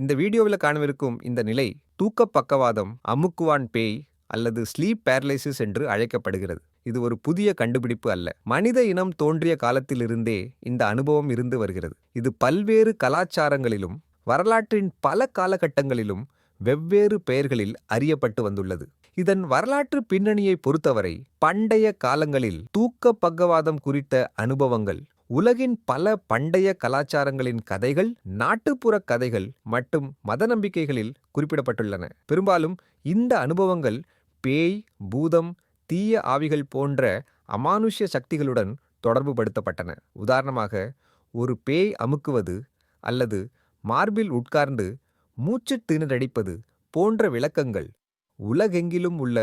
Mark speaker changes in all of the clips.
Speaker 1: இந்த வீடியோவில் காணவிருக்கும் இந்த நிலை தூக்க பக்கவாதம் அமுக்குவான் பேய் அல்லது ஸ்லீப் பேரலைசிஸ் என்று அழைக்கப்படுகிறது. இது ஒரு புதிய கண்டுபிடிப்பு அல்ல. மனித இனம் தோன்றிய காலத்திலிருந்தே இந்த அனுபவம் இருந்து வருகிறது. இது பல்வேறு கலாச்சாரங்களிலும் வரலாற்றின் பல காலகட்டங்களிலும் வெவ்வேறு பெயர்களில் அறியப்பட்டு வந்துள்ளது. இதன் வரலாற்று பின்னணியை பொறுத்தவரை பண்டைய காலங்களில் தூக்க பக்கவாதம் குறித்த அனுபவங்கள் உலகின் பல பண்டைய கலாச்சாரங்களின் கதைகள் நாட்டுப்புற கதைகள் மற்றும் மத நம்பிக்கைகளில் குறிப்பிடப்பட்டுள்ளன. பெரும்பாலும் இந்த அனுபவங்கள் பேய் பூதம் தீய ஆவிகள் போன்ற அமானுஷ்ய சக்திகளுடன் தொடர்பு படுத்தப்பட்டன உதாரணமாக ஒரு பேய் அமுக்குவது அல்லது மார்பில் உட்கார்ந்து மூச்சு திணறடிப்பது போன்ற விளக்கங்கள் உலகெங்கிலும் உள்ள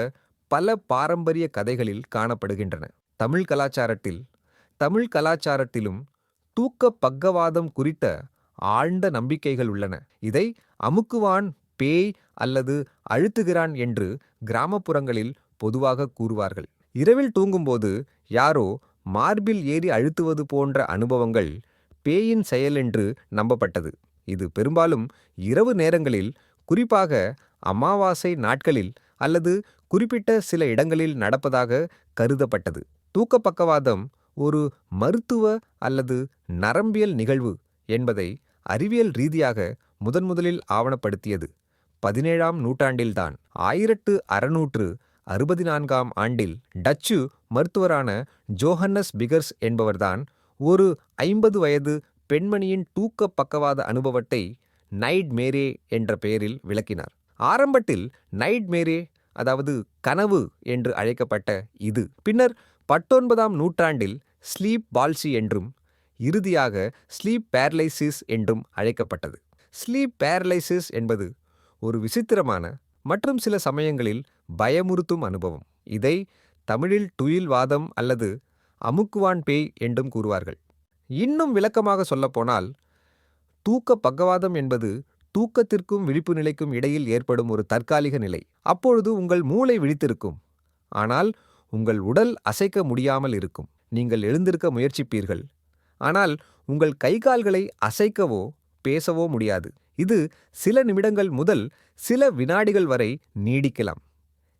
Speaker 1: பல பாரம்பரிய கதைகளில் காணப்படுகின்றன. தமிழ் கலாச்சாரத்தில் தமிழ் கலாச்சாரத்திலும் தூக்க பக்கவாதம் குறித்த ஆழ்ந்த நம்பிக்கைகள் உள்ளன. இதை அமுக்குவான் பேய் அல்லது அழுத்துகிறான் என்று கிராமப்புறங்களில் பொதுவாக கூறுவார்கள். இரவில் தூங்கும்போது யாரோ மார்பில் ஏறி அழுத்துவது போன்ற அனுபவங்கள் பேயின் செயல் என்று நம்பப்பட்டது. இது பெரும்பாலும் இரவு நேரங்களில் குறிப்பாக அமாவாசை நாட்களில் அல்லது குறிப்பிட்ட சில இடங்களில் நடப்பதாக கருதப்பட்டது. தூக்க பக்கவாதம் ஒரு மருத்துவ அல்லது நரம்பியல் நிகழ்வு என்பதை அறிவியல் ரீதியாக முதன்முதலில் ஆவணப்படுத்தியது. பதினேழாம் நூற்றாண்டில்தான் ஆயிரத்து அறுநூற்று அறுபத்தி நான்காம் ஆண்டில் டச்சு மருத்துவரான ஜோஹன்னஸ் பிகர்ஸ் என்பவர்தான் ஒரு ஐம்பது வயது பெண்மணியின் தூக்க பக்கவாத அனுபவத்தை நைட் மேரே என்ற பெயரில் விளக்கினார். ஆரம்பத்தில் நைட் மேரே அதாவது கனவு என்று அழைக்கப்பட்ட இது. பின்னர் பத்தொன்பதாம் நூற்றாண்டில் ஸ்லீப் பால்சி என்றும் இறுதியாக ஸ்லீப் பேரலைசிஸ் என்றும் அழைக்கப்பட்டது. ஸ்லீப் பேரலைசிஸ் என்பது ஒரு விசித்திரமான மற்றும் சில சமயங்களில் பயமுறுத்தும் அனுபவம். இதை தமிழில் துயில்வாதம் அல்லது அமுக்குவான் பேய் என்றும் கூறுவார்கள். இன்னும் விளக்கமாக சொல்லப்போனால் தூக்க பக்கவாதம் என்பது தூக்கத்திற்கும் விழிப்பு நிலைக்கும் இடையில் ஏற்படும் ஒரு தற்காலிக நிலை. அப்பொழுது உங்கள் மூளை விழித்திருக்கும். ஆனால் உங்கள் உடல் அசைக்க முடியாமல் இருக்கும். நீங்கள் எழுந்திருக்க முயற்சிப்பீர்கள். ஆனால் உங்கள் கை கால்களை அசைக்கவோ பேசவோ முடியாது. இது சில நிமிடங்கள் முதல் சில வினாடிகள் வரை நீடிக்கலாம்.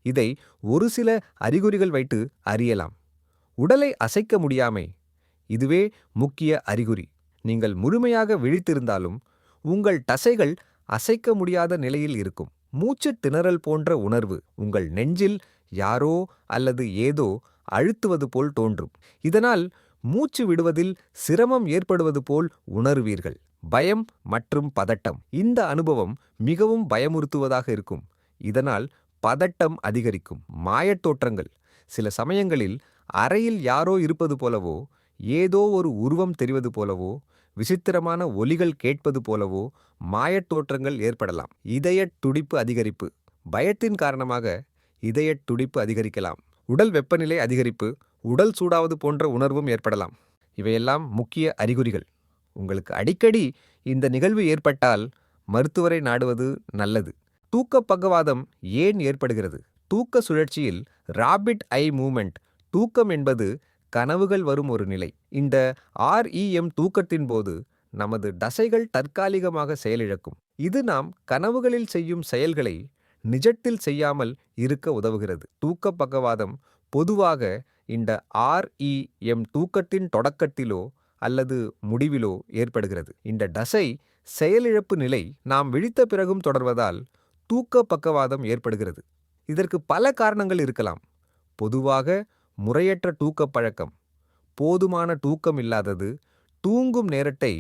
Speaker 1: இதை ஒரு சில அறிகுறிகள் வைத்து அறியலாம். உடலை அசைக்க முடியாமை. இதுவே முக்கிய அறிகுறி. நீங்கள் முழுமையாக விழித்திருந்தாலும் உங்கள் தசைகள் அசைக்க முடியாத நிலையில் இருக்கும். மூச்சு திணறல் போன்ற உணர்வு உங்கள் நெஞ்சில் யாரோ அல்லது ஏதோ அழுத்துவது போல் தோன்றும். இதனால் மூச்சு விடுவதில் சிரமம் ஏற்படுவது போல் உணர்வீர்கள். பயம் மற்றும் பதட்டம் இந்த அனுபவம் மிகவும் பயமுறுத்துவதாக இருக்கும். இதனால் பதட்டம் அதிகரிக்கும். மாயத் தோற்றங்கள் சில சமயங்களில் அறையில் யாரோ இருப்பது போலவோ ஏதோ ஒரு உருவம் தெரிவது போலவோ விசித்திரமான ஒலிகள் கேட்பது போலவோ மாயத் தோற்றங்கள் ஏற்படலாம். இதயத் துடிப்பு அதிகரிப்பு பயத்தின் காரணமாக இதயத் துடிப்பு அதிகரிக்கலாம். உடல் வெப்பநிலை அதிகரிப்பு உடல் சூடாவது போன்ற உணர்வும் ஏற்படலாம். இவையெல்லாம் முக்கிய அறிகுறிகள். உங்களுக்கு அடிக்கடி இந்த நிகழ்வு ஏற்பட்டால் மருத்துவரை நாடுவது நல்லது. தூக்க பக்கவாதம் ஏன் ஏற்படுகிறது? தூக்க சுழற்சியில் ராபிட் ஐ மூமெண்ட் தூக்கம் என்பது கனவுகள் வரும் ஒரு நிலை. இந்த ஆர்இஎம் தூக்கத்தின் போது நமது தசைகள் தற்காலிகமாக செயலிழக்கும். இது நாம் கனவுகளில் செய்யும் செயல்களை நிஜத்தில் செய்யாமல் இருக்க உதவுகிறது. தூக்க பக்கவாதம் பொதுவாக இந்த ஆர்இஎம் தூக்கத்தின் தொடக்கத்திலோ அல்லது முடிவிலோ ஏற்படுகிறது. இந்த தசை செயலிழப்பு நிலை நாம் விழித்த பிறகும் தொடர்வதால் தூக்க பக்கவாதம் ஏற்படுகிறது. இதற்கு பல காரணங்கள் இருக்கலாம். பொதுவாக முறையற்ற தூக்க பழக்கம் போதுமான தூக்கம் இல்லாதது தூங்கும் நேரத்தை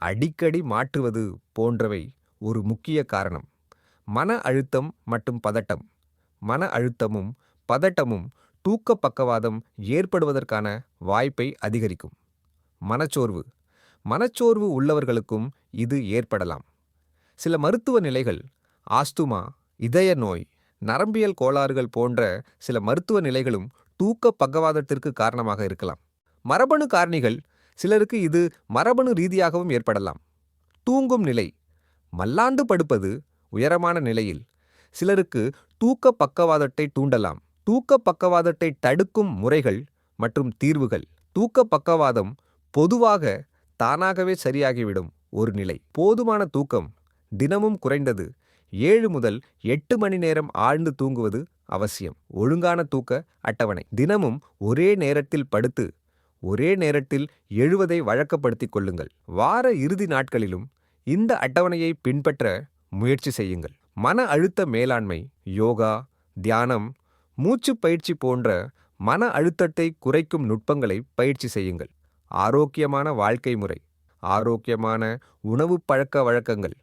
Speaker 1: அடிக்கடி மாற்றுவது போன்றவை ஒரு முக்கிய காரணம். மன அழுத்தம் மற்றும் பதட்டம். மன அழுத்தமும் பதட்டமும் தூக்க பக்கவாதம் ஏற்படுவதற்கான வாய்ப்பை அதிகரிக்கும். மனச்சோர்வு. மனச்சோர்வு உள்ளவர்களுக்கும் இது ஏற்படலாம். சில மருத்துவ நிலைகள் ஆஸ்துமா இதய நோய் நரம்பியல் கோளாறுகள் போன்ற சில மருத்துவ நிலைகளும் தூக்க பக்கவாதத்திற்கு காரணமாக இருக்கலாம். மரபணு காரணிகள் சிலருக்கு இது மரபணு ரீதியாகவும் ஏற்படலாம். தூங்கும் நிலை. மல்லாந்து படுப்பது உயரமான நிலையில் சிலருக்கு தூக்க பக்கவாதத்தை தூண்டலாம். தூக்க பக்கவாதத்தை தடுக்கும் முறைகள் மற்றும் தீர்வுகள். தூக்க பக்கவாதம் பொதுவாக தானாகவே சரியாகிவிடும் ஒரு நிலை. போதுமான தூக்கம் தினமும் குறைந்தது ஏழு முதல் எட்டு மணி நேரம் ஆழ்ந்து தூங்குவது அவசியம். ஒழுங்கான தூக்க அட்டவணை. தினமும் ஒரே நேரத்தில் படுத்து ஒரே நேரத்தில் எழுவதை வழக்கப்படுத்திக் கொள்ளுங்கள். வார இறுதி நாட்களிலும் இந்த அட்டவணையை பின்பற்ற முயற்சி செய்யுங்கள். மன அழுத்த மேலாண்மை யோகா தியானம் மூச்சுப் பயிற்சி போன்ற மன அழுத்தத்தை குறைக்கும் நுட்பங்களை பயிற்சி செய்யுங்கள். ஆரோக்கியமான வாழ்க்கை முறை ஆரோக்கியமான உணவு பழக்க வழக்கங்கள்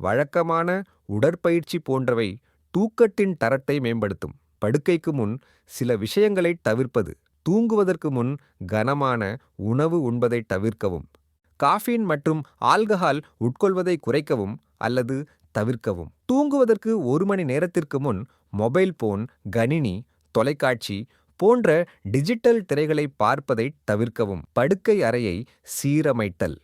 Speaker 1: வழக்கமான உடற்பயிற்சி போன்றவை தூக்கத்தின் தரத்தை மேம்படுத்தும். படுக்கைக்கு முன் சில விஷயங்களை தவிர்ப்பது தூங்குவதற்கு முன் கனமான உணவு உண்பதை தவிர்க்கவும் காஃபீன் மற்றும் ஆல்கஹால் உட்கொள்வதை குறைக்கவும் அல்லது தவிர்க்கவும். தூங்குவதற்கு ஒரு மணி நேரத்திற்கு முன் மொபைல் போன் கணினி தொலைக்காட்சி போன்ற டிஜிட்டல் திரைகளை பார்ப்பதை தவிர்க்கவும். படுக்கை அறையை சீரமைத்தல்.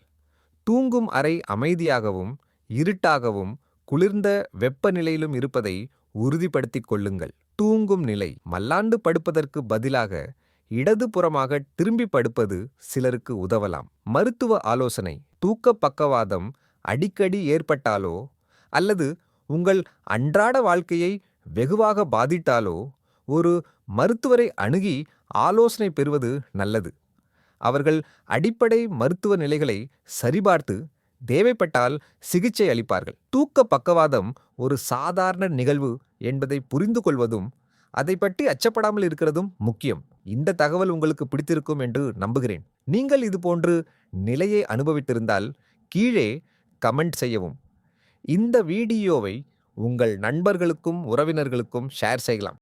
Speaker 1: தூங்கும் அறை அமைதியாகவும் இருட்டாகவும் குளிர்ந்த வெப்பநிலையிலும் இருப்பதை உறுதிப்படுத்திக் கொள்ளுங்கள். தூங்கும் நிலை. மல்லாண்டு படுப்பதற்கு பதிலாக இடதுபுறமாக திரும்பி படுப்பது சிலருக்கு உதவலாம். மருத்துவ ஆலோசனை. தூக்க பக்கவாதம் அடிக்கடி ஏற்பட்டாலோ அல்லது உங்கள் அன்றாட வாழ்க்கையை வெகுவாக பாதித்தாலோ ஒரு மருத்துவரை அணுகி ஆலோசனை பெறுவது நல்லது. அவர்கள் அடிப்படை மருத்துவ நிலைகளை சரிபார்த்து தேவைப்பட்டால் சிகிச்சை அளிப்பார்கள். தூக்க பக்கவாதம் ஒரு சாதாரண நிகழ்வு என்பதை புரிந்து கொள்வதும் அதை பற்றி அச்சப்படாமல் இருக்கிறதும் முக்கியம். இந்த தகவல் உங்களுக்கு பிடித்திருக்கும் என்று நம்புகிறேன். நீங்கள் இது போன்று நிலையை அனுபவித்திருந்தால் கீழே கமெண்ட் செய்யவும். இந்த வீடியோவை உங்கள் நண்பர்களுக்கும் உறவினர்களுக்கும் ஷேர் செய்யலாம்.